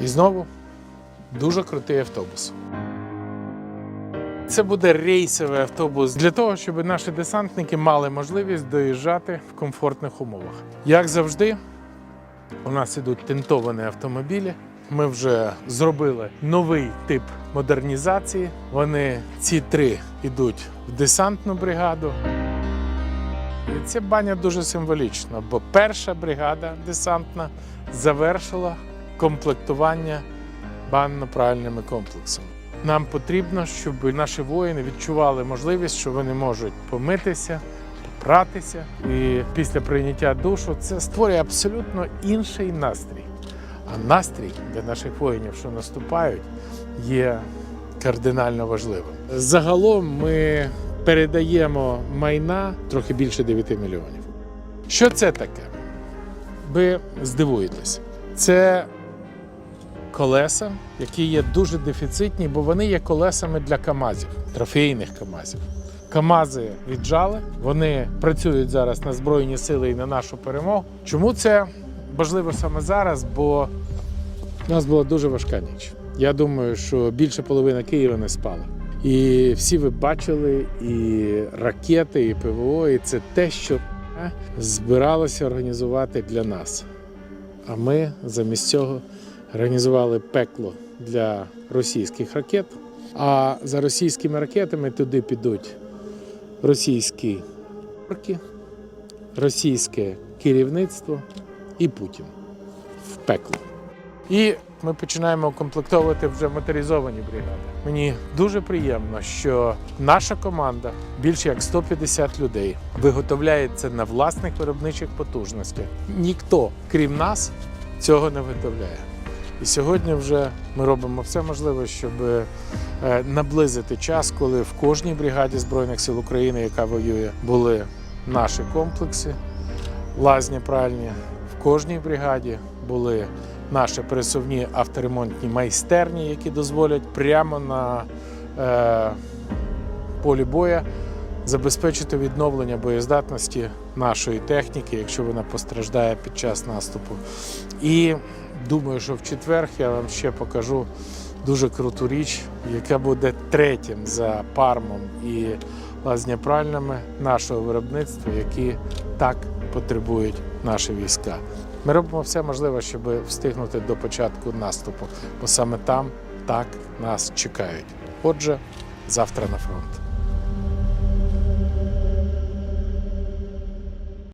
І знову дуже крутий автобус. Це буде рейсовий автобус для того, щоб наші десантники мали можливість доїжджати в комфортних умовах. Як завжди, у нас ідуть тентовані автомобілі. Ми вже зробили новий тип модернізації. Вони ці три йдуть в десантну бригаду. І ця баня дуже символічна, бо перша бригада десантна завершила комплектування банно-пральними комплексами. Нам потрібно, щоб наші воїни відчували можливість, що вони можуть помитися, попратися. І після прийняття душу це створює абсолютно інший настрій. А настрій для наших воїнів, що наступають, є кардинально важливим. Загалом ми передаємо майна трохи більше 9 мільйонів. Що це таке? Ви здивуєтесь. Це колеса, які є дуже дефіцитні, бо вони є колесами для КАМАЗів, трофейних КАМАЗів. КАМАЗи віджали, вони працюють зараз на Збройні сили і на нашу перемогу. Чому це важливо саме зараз? Бо у нас була дуже важка ніч. Я думаю, що більше половини Києва не спали. І всі ви бачили і ракети, і ПВО, і це те, що збиралося організувати для нас. А ми замість цього організували пекло для російських ракет. А за російськими ракетами туди підуть російські орки, російське керівництво і Путін в пекло. І ми починаємо комплектовувати вже моторизовані бригади. Мені дуже приємно, що наша команда, більше як 150 людей, виготовляє це на власних виробничих потужностях. Ніхто, крім нас, цього не виготовляє. І сьогодні вже ми робимо все можливе, щоб е, наблизити час, коли в кожній бригаді Збройних сил України, яка воює, були наші комплекси, лазні пральні. В кожній бригаді були наші пересувні авторемонтні майстерні, які дозволять прямо на е, полі боя забезпечити відновлення боєздатності нашої техніки, якщо вона постраждає під час наступу. І думаю, що в четвер я вам ще покажу дуже круту річ, яка буде третім за пармом і лазнепральними нашого виробництва, які так потребують наші війська. Ми робимо все можливе, щоб встигнути до початку наступу, бо саме там так нас чекають. Отже, завтра на фронт.